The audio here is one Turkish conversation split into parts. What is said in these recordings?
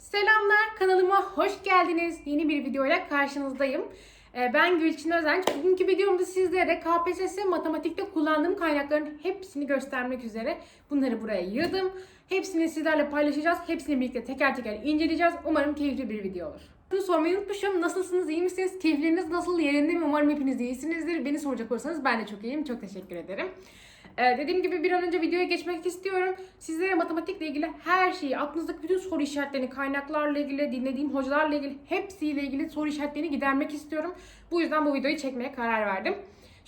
Selamlar kanalıma hoş geldiniz. Yeni bir videoyla karşınızdayım. Ee, Ben Gülçin Özenç. Bugünkü videomda sizlere KPSS matematikte kullandığım kaynakların hepsini göstermek üzere bunları buraya yığdım. Hepsini sizlerle paylaşacağız. Hepsini birlikte teker teker inceleyeceğiz. Umarım keyifli bir video olur. Bunu sormayı unutmuşum. Nasılsınız? iyi misiniz? Keyifleriniz nasıl? Yerinde mi? Umarım hepiniz iyisinizdir. Beni soracak olursanız ben de çok iyiyim. Çok teşekkür ederim. Ee, dediğim gibi bir an önce videoya geçmek istiyorum. Sizlere matematikle ilgili her şeyi, aklınızdaki bütün soru işaretlerini, kaynaklarla ilgili, dinlediğim hocalarla ilgili hepsiyle ilgili soru işaretlerini gidermek istiyorum. Bu yüzden bu videoyu çekmeye karar verdim.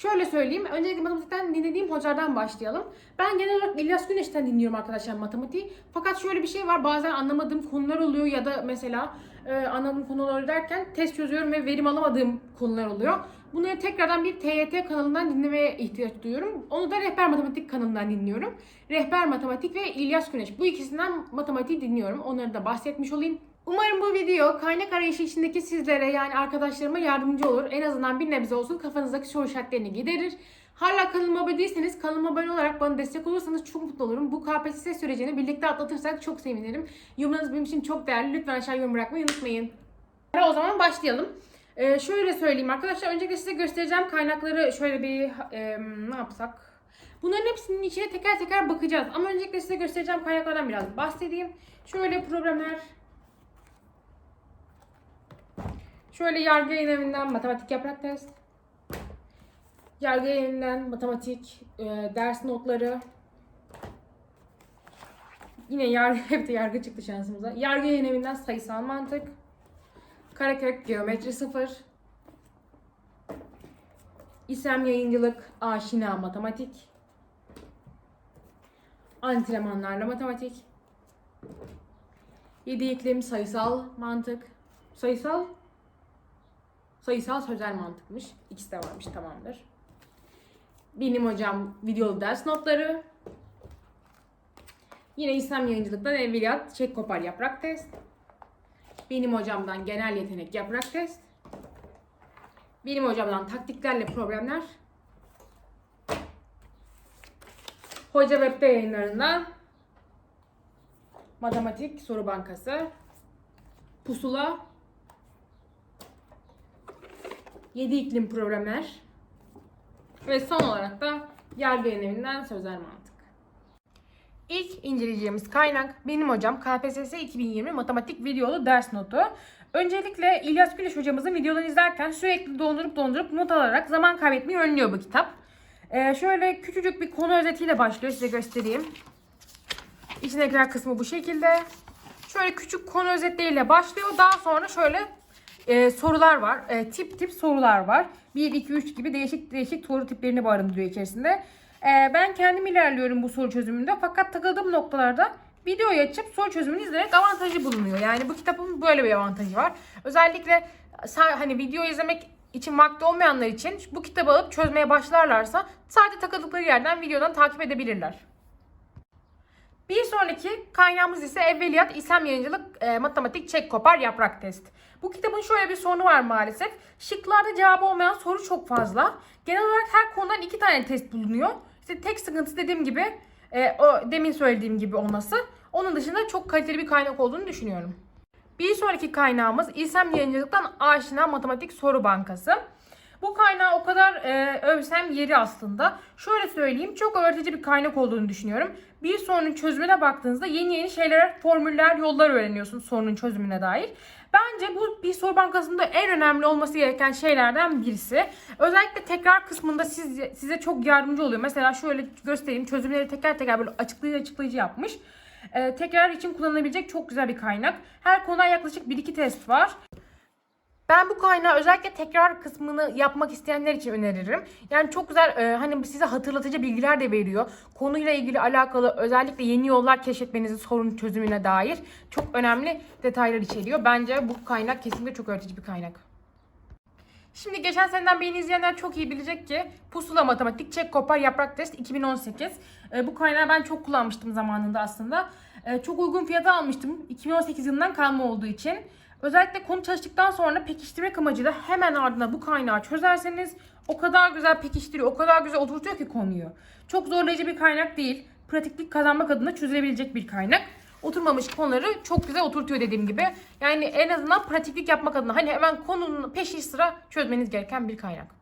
Şöyle söyleyeyim. Öncelikle matematikten dinlediğim hocalardan başlayalım. Ben genel olarak İlyas Güneş'ten dinliyorum arkadaşlar matematiği. Fakat şöyle bir şey var. Bazen anlamadığım konular oluyor ya da mesela e, anladığım konuları derken test çözüyorum ve verim alamadığım konular oluyor. Bunları tekrardan bir TYT kanalından dinlemeye ihtiyaç duyuyorum. Onu da Rehber Matematik kanalından dinliyorum. Rehber Matematik ve İlyas Güneş. Bu ikisinden matematiği dinliyorum. Onları da bahsetmiş olayım. Umarım bu video kaynak arayışı içindeki sizlere yani arkadaşlarıma yardımcı olur. En azından bir nebze olsun kafanızdaki soru işaretlerini giderir. Hala kanalıma abone değilseniz kanalıma abone olarak bana destek olursanız çok mutlu olurum. Bu KPSS sürecini birlikte atlatırsak çok sevinirim. Yorumlarınız benim için çok değerli. Lütfen aşağı yorum bırakmayı unutmayın. O zaman başlayalım. Ee, şöyle söyleyeyim arkadaşlar. Öncelikle size göstereceğim kaynakları şöyle bir e, ne yapsak? Bunların hepsinin içine teker teker bakacağız. Ama öncelikle size göstereceğim kaynaklardan biraz bahsedeyim. Şöyle problemler. Şöyle yargı yayın evinden matematik yaprak test. Yargı yayın evinden matematik e, ders notları. Yine yargı, hep de yargı çıktı şansımıza. Yargı yayın evinden sayısal mantık. Karakök Geometri 0 İsem Yayıncılık Aşina Matematik Antrenmanlarla Matematik 7 iklim Sayısal Mantık Sayısal Sayısal Sözel Mantıkmış. İkisi de varmış tamamdır. Benim hocam videolu ders notları Yine İslam Yayıncılık'tan Evliyat Çek Kopar Yaprak Test benim hocamdan genel yetenek yaprak test. Benim hocamdan taktiklerle problemler. Hoca Web'de yayınlarından matematik soru bankası. Pusula. 7 iklim problemler. Ve son olarak da yargı yayın sözel mantık. İlk inceleyeceğimiz kaynak benim hocam KPSS 2020 matematik videolu ders notu. Öncelikle İlyas Güneş hocamızın videolarını izlerken sürekli dondurup dondurup not alarak zaman kaybetmeyi önlüyor bu kitap. Ee, şöyle küçücük bir konu özetiyle başlıyor size göstereyim. İçindekiler kısmı bu şekilde. Şöyle küçük konu özetleriyle başlıyor. Daha sonra şöyle e, sorular var. E, tip tip sorular var. 1, 2, 3 gibi değişik değişik soru tiplerini barındırıyor içerisinde. Ee, ben kendim ilerliyorum bu soru çözümünde fakat takıldığım noktalarda videoyu açıp soru çözümünü izlemek avantajı bulunuyor. Yani bu kitabın böyle bir avantajı var. Özellikle hani video izlemek için vakti olmayanlar için bu kitabı alıp çözmeye başlarlarsa sadece takıldıkları yerden videodan takip edebilirler. Bir sonraki kaynağımız ise Evveliyat İslam Yayıncılık e, Matematik Çek Kopar Yaprak Test. Bu kitabın şöyle bir sorunu var maalesef. Şıklarda cevabı olmayan soru çok fazla. Genel olarak her konudan iki tane test bulunuyor. İşte tek sıkıntı dediğim gibi e, o demin söylediğim gibi olması. Onun dışında çok kaliteli bir kaynak olduğunu düşünüyorum. Bir sonraki kaynağımız İslam Yayıncılık'tan Aşina Matematik Soru Bankası. Bu kaynağı o kadar e, övsem yeri aslında. Şöyle söyleyeyim çok öğretici bir kaynak olduğunu düşünüyorum. Bir sorunun çözümüne baktığınızda yeni yeni şeyler, formüller, yollar öğreniyorsunuz sorunun çözümüne dair. Bence bu bir soru bankasında en önemli olması gereken şeylerden birisi. Özellikle tekrar kısmında siz, size çok yardımcı oluyor. Mesela şöyle göstereyim çözümleri teker teker böyle açıklayıcı açıklayıcı yapmış. Ee, tekrar için kullanılabilecek çok güzel bir kaynak. Her konuda yaklaşık 1-2 test var. Ben bu kaynağı özellikle tekrar kısmını yapmak isteyenler için öneririm. Yani çok güzel e, hani size hatırlatıcı bilgiler de veriyor. Konuyla ilgili alakalı özellikle yeni yollar keşfetmenizi sorun çözümüne dair çok önemli detaylar içeriyor. Bence bu kaynak kesinlikle çok öğretici bir kaynak. Şimdi geçen seneden beni izleyenler çok iyi bilecek ki Pusula Matematik Çek Kopar Yaprak Test 2018. E, bu kaynağı ben çok kullanmıştım zamanında aslında. E, çok uygun fiyata almıştım 2018 yılından kalma olduğu için. Özellikle konu çalıştıktan sonra pekiştirmek amacıyla hemen ardına bu kaynağı çözerseniz o kadar güzel pekiştiriyor, o kadar güzel oturtuyor ki konuyu. Çok zorlayıcı bir kaynak değil. Pratiklik kazanmak adına çözülebilecek bir kaynak. oturmamış konuları çok güzel oturtuyor dediğim gibi. Yani en azından pratiklik yapmak adına hani hemen konunun peşi sıra çözmeniz gereken bir kaynak.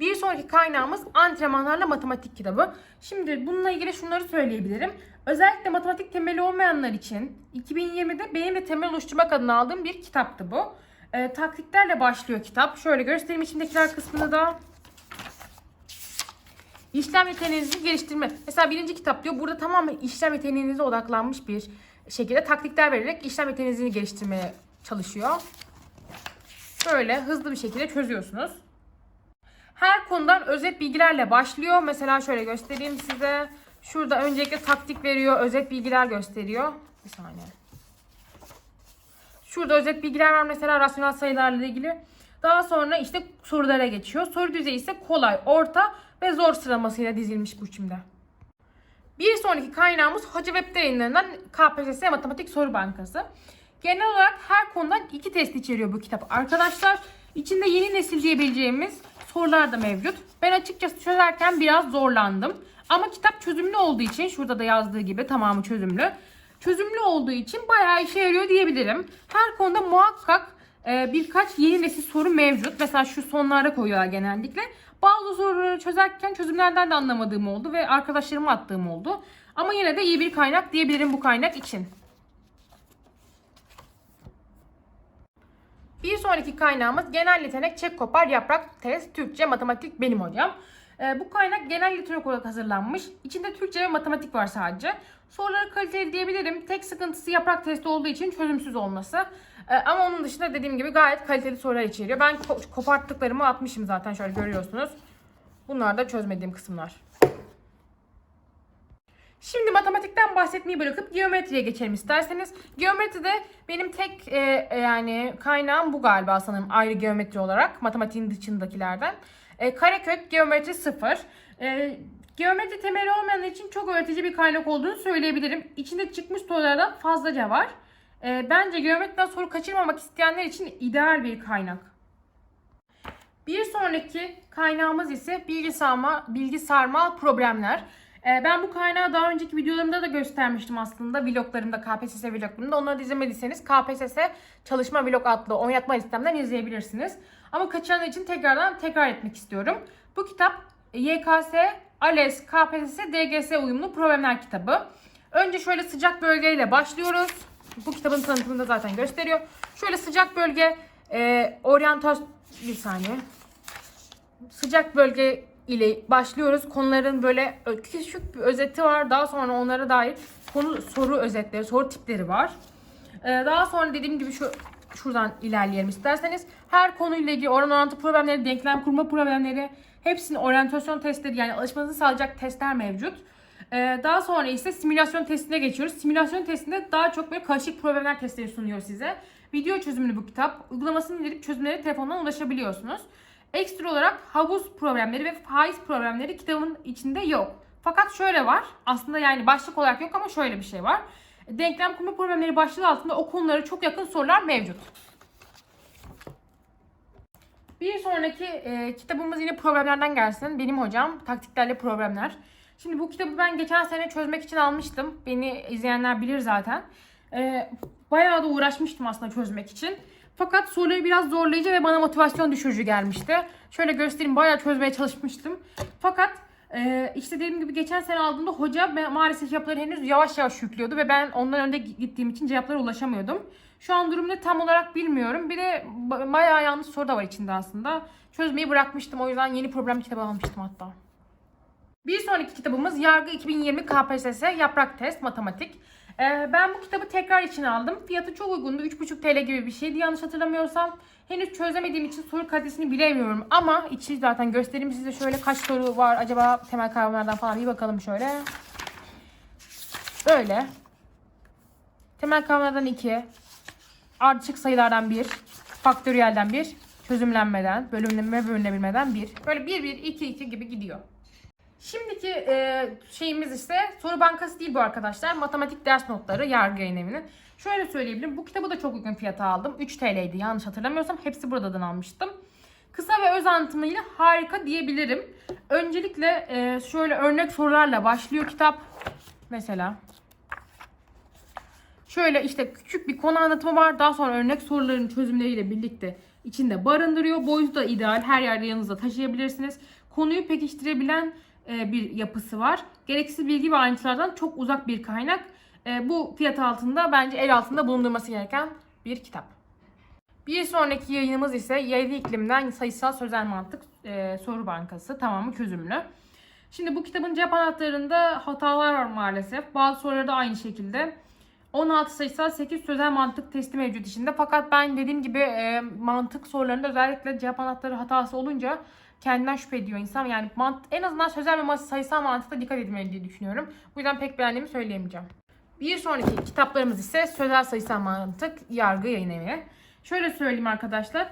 Bir sonraki kaynağımız antrenmanlarla matematik kitabı. Şimdi bununla ilgili şunları söyleyebilirim. Özellikle matematik temeli olmayanlar için 2020'de benim de temel oluşturmak adına aldığım bir kitaptı bu. Ee, taktiklerle başlıyor kitap. Şöyle göstereyim içindekiler kısmını da. İşlem yeteneğinizi geliştirme. Mesela birinci kitap diyor burada tamamen işlem yeteneğinize odaklanmış bir şekilde taktikler vererek işlem yeteneğinizi geliştirmeye çalışıyor. Böyle hızlı bir şekilde çözüyorsunuz. Her konudan özet bilgilerle başlıyor. Mesela şöyle göstereyim size. Şurada öncelikle taktik veriyor, özet bilgiler gösteriyor. Bir saniye. Şurada özet bilgiler var mesela rasyonel sayılarla ilgili. Daha sonra işte sorulara geçiyor. Soru düzeyi ise kolay, orta ve zor sıralamasıyla dizilmiş bu biçimde. Bir sonraki kaynağımız Hoca Web'de yayınlanan KPSS Matematik Soru Bankası. Genel olarak her konudan iki test içeriyor bu kitap arkadaşlar. İçinde yeni nesil diyebileceğimiz sorular da mevcut. Ben açıkçası çözerken biraz zorlandım. Ama kitap çözümlü olduğu için şurada da yazdığı gibi tamamı çözümlü. Çözümlü olduğu için bayağı işe yarıyor diyebilirim. Her konuda muhakkak e, birkaç yeni nesil soru mevcut. Mesela şu sonlara koyuyorlar genellikle. Bazı soruları çözerken çözümlerden de anlamadığım oldu ve arkadaşlarıma attığım oldu. Ama yine de iyi bir kaynak diyebilirim bu kaynak için. Bir sonraki kaynağımız genel yetenek çek kopar yaprak test Türkçe matematik benim hocam. Ee, bu kaynak genel yetenek olarak hazırlanmış. İçinde Türkçe ve matematik var sadece. Soruları kaliteli diyebilirim. Tek sıkıntısı yaprak testi olduğu için çözümsüz olması. Ee, ama onun dışında dediğim gibi gayet kaliteli sorular içeriyor. Ben ko- koparttıklarımı atmışım zaten şöyle görüyorsunuz. Bunlar da çözmediğim kısımlar. Şimdi matematikten bahsetmeyi bırakıp geometriye geçelim isterseniz. Geometride benim tek e, e, yani kaynağım bu galiba sanırım ayrı geometri olarak matematiğin dışındakilerden. E, karekök geometri 0. E, geometri temeli olmayan için çok öğretici bir kaynak olduğunu söyleyebilirim. İçinde çıkmış sorulardan fazlaca var. E, bence geometriden soru kaçırmamak isteyenler için ideal bir kaynak. Bir sonraki kaynağımız ise bilgi sarma, problemler. Ee, ben bu kaynağı daha önceki videolarımda da göstermiştim aslında vloglarımda, KPSS vloglarımda. Onları da izlemediyseniz KPSS Çalışma Vlog adlı oynatma listemden izleyebilirsiniz. Ama kaçıranlar için tekrardan tekrar etmek istiyorum. Bu kitap YKS, ALES, KPSS, DGS uyumlu problemler kitabı. Önce şöyle sıcak bölgeyle başlıyoruz. Bu kitabın tanıtımını da zaten gösteriyor. Şöyle sıcak bölge, e, oryantasyon... Bir saniye sıcak bölge ile başlıyoruz. Konuların böyle küçük bir özeti var. Daha sonra onlara dair konu soru özetleri, soru tipleri var. Ee, daha sonra dediğim gibi şu şuradan ilerleyelim isterseniz. Her konuyla ilgili oran orantı problemleri, denklem kurma problemleri, hepsinin oryantasyon testleri yani alışmanızı sağlayacak testler mevcut. Ee, daha sonra ise simülasyon testine geçiyoruz. Simülasyon testinde daha çok böyle karışık problemler testleri sunuyor size. Video çözümlü bu kitap. Uygulamasını indirip çözümlere telefondan ulaşabiliyorsunuz. Ekstra olarak havuz problemleri ve faiz problemleri kitabın içinde yok. Fakat şöyle var. Aslında yani başlık olarak yok ama şöyle bir şey var. Denklem kurma problemleri başlığı altında o konulara çok yakın sorular mevcut. Bir sonraki e, kitabımız yine problemlerden gelsin. Benim hocam taktiklerle problemler. Şimdi bu kitabı ben geçen sene çözmek için almıştım. Beni izleyenler bilir zaten. E, bayağı da uğraşmıştım aslında çözmek için. Fakat soruları biraz zorlayıcı ve bana motivasyon düşürücü gelmişti. Şöyle göstereyim bayağı çözmeye çalışmıştım. Fakat e, işte dediğim gibi geçen sene aldığımda hoca maalesef cevapları henüz yavaş yavaş yüklüyordu ve ben ondan önde gittiğim için cevaplara ulaşamıyordum. Şu an durumda tam olarak bilmiyorum. Bir de ba- bayağı yanlış soru da var içinde aslında. Çözmeyi bırakmıştım o yüzden yeni problem kitabı almıştım hatta. Bir sonraki kitabımız Yargı 2020 KPSS Yaprak Test Matematik. Ee, ben bu kitabı tekrar için aldım. Fiyatı çok uygundu. 3,5 TL gibi bir şeydi yanlış hatırlamıyorsam. Henüz çözemediğim için soru kalitesini bilemiyorum. Ama içi zaten göstereyim size şöyle kaç soru var acaba temel kavramlardan falan bir bakalım şöyle. Böyle. Temel kavramlardan 2. Ardışık sayılardan 1. Faktöriyelden 1. Çözümlenmeden, bölümlenme bölünebilmeden 1. Böyle 1 1 2 2 gibi gidiyor. Şimdiki e, şeyimiz ise soru bankası değil bu arkadaşlar. Matematik ders notları yargı yayın evinin. Şöyle söyleyebilirim. Bu kitabı da çok uygun fiyata aldım. 3 TL'ydi yanlış hatırlamıyorsam. Hepsi buradan almıştım. Kısa ve öz anlatımıyla harika diyebilirim. Öncelikle e, şöyle örnek sorularla başlıyor kitap. Mesela Şöyle işte küçük bir konu anlatımı var. Daha sonra örnek soruların çözümleriyle birlikte içinde barındırıyor. Boyutu da ideal. Her yerde yanınızda taşıyabilirsiniz. Konuyu pekiştirebilen bir yapısı var. Gereksiz bilgi ve ayrıntılardan çok uzak bir kaynak. E, bu fiyat altında bence el altında bulundurması gereken bir kitap. Bir sonraki yayınımız ise Yaylı İklim'den Sayısal Sözel Mantık e, Soru Bankası tamamı çözümlü. Şimdi bu kitabın cevap anahtarında hatalar var maalesef. Bazı soruları da aynı şekilde. 16 sayısal 8 sözel mantık testi mevcut içinde. Fakat ben dediğim gibi e, mantık sorularında özellikle cevap anahtarı hatası olunca kendinden şüphe ediyor insan. Yani mant en azından sözel ve sayısal mantıkta dikkat edilmeli diye düşünüyorum. Bu yüzden pek beğendiğimi söyleyemeyeceğim. Bir sonraki kitaplarımız ise Sözel Sayısal Mantık Yargı Yayın Evi. Şöyle söyleyeyim arkadaşlar.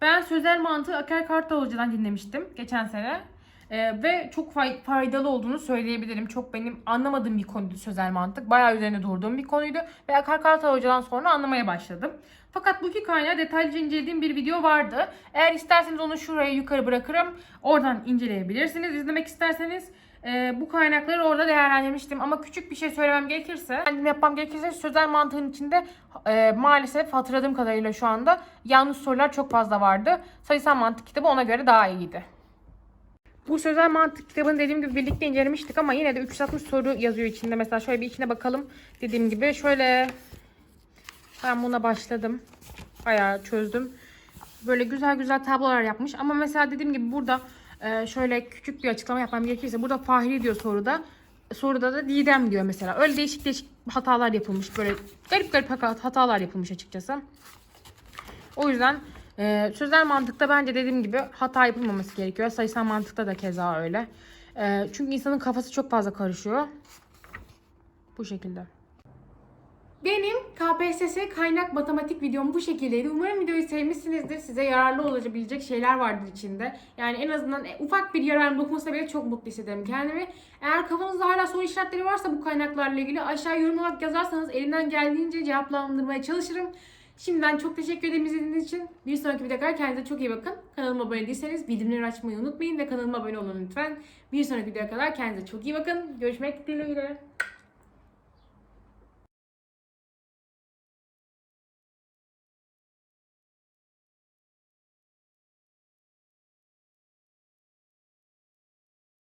Ben sözel mantığı Aker Kartalıcı'dan dinlemiştim geçen sene. Ee, ve çok fay- faydalı olduğunu söyleyebilirim. Çok benim anlamadığım bir konuydu sözel mantık. Bayağı üzerine durduğum bir konuydu. Ve Akar Kartal Hoca'dan sonra anlamaya başladım. Fakat bu iki kaynağı detaylıca incelediğim bir video vardı. Eğer isterseniz onu şuraya yukarı bırakırım. Oradan inceleyebilirsiniz. İzlemek isterseniz e, bu kaynakları orada değerlendirmiştim. Ama küçük bir şey söylemem gerekirse, kendim yapmam gerekirse sözel mantığın içinde e, maalesef hatırladığım kadarıyla şu anda yanlış sorular çok fazla vardı. Sayısal mantık kitabı ona göre daha iyiydi. Bu sözel mantık kitabını dediğim gibi birlikte incelemiştik ama yine de 360 soru yazıyor içinde. Mesela şöyle bir içine bakalım. Dediğim gibi şöyle ben buna başladım. Bayağı çözdüm. Böyle güzel güzel tablolar yapmış. Ama mesela dediğim gibi burada e, şöyle küçük bir açıklama yapmam gerekirse burada Fahri diyor soruda. Soruda da Didem diyor mesela. Öyle değişik değişik hatalar yapılmış. Böyle garip garip hatalar yapılmış açıkçası. O yüzden e, sözel mantıkta bence dediğim gibi hata yapılmaması gerekiyor. Sayısal mantıkta da keza öyle. E, çünkü insanın kafası çok fazla karışıyor. Bu şekilde. Benim KPSS kaynak matematik videom bu şekildeydi. Umarım videoyu sevmişsinizdir. Size yararlı olabilecek şeyler vardır içinde. Yani en azından ufak bir yararım dokunsa bile çok mutlu hissederim kendimi. Eğer kafanızda hala soru işaretleri varsa bu kaynaklarla ilgili aşağı yorum olarak yazarsanız elimden geldiğince cevaplandırmaya çalışırım. Şimdiden çok teşekkür ederim izlediğiniz için. Bir sonraki videoda kadar kendinize çok iyi bakın. Kanalıma abone değilseniz bildirimleri açmayı unutmayın ve kanalıma abone olun lütfen. Bir sonraki videoya kadar kendinize çok iyi bakın. Görüşmek dileğiyle.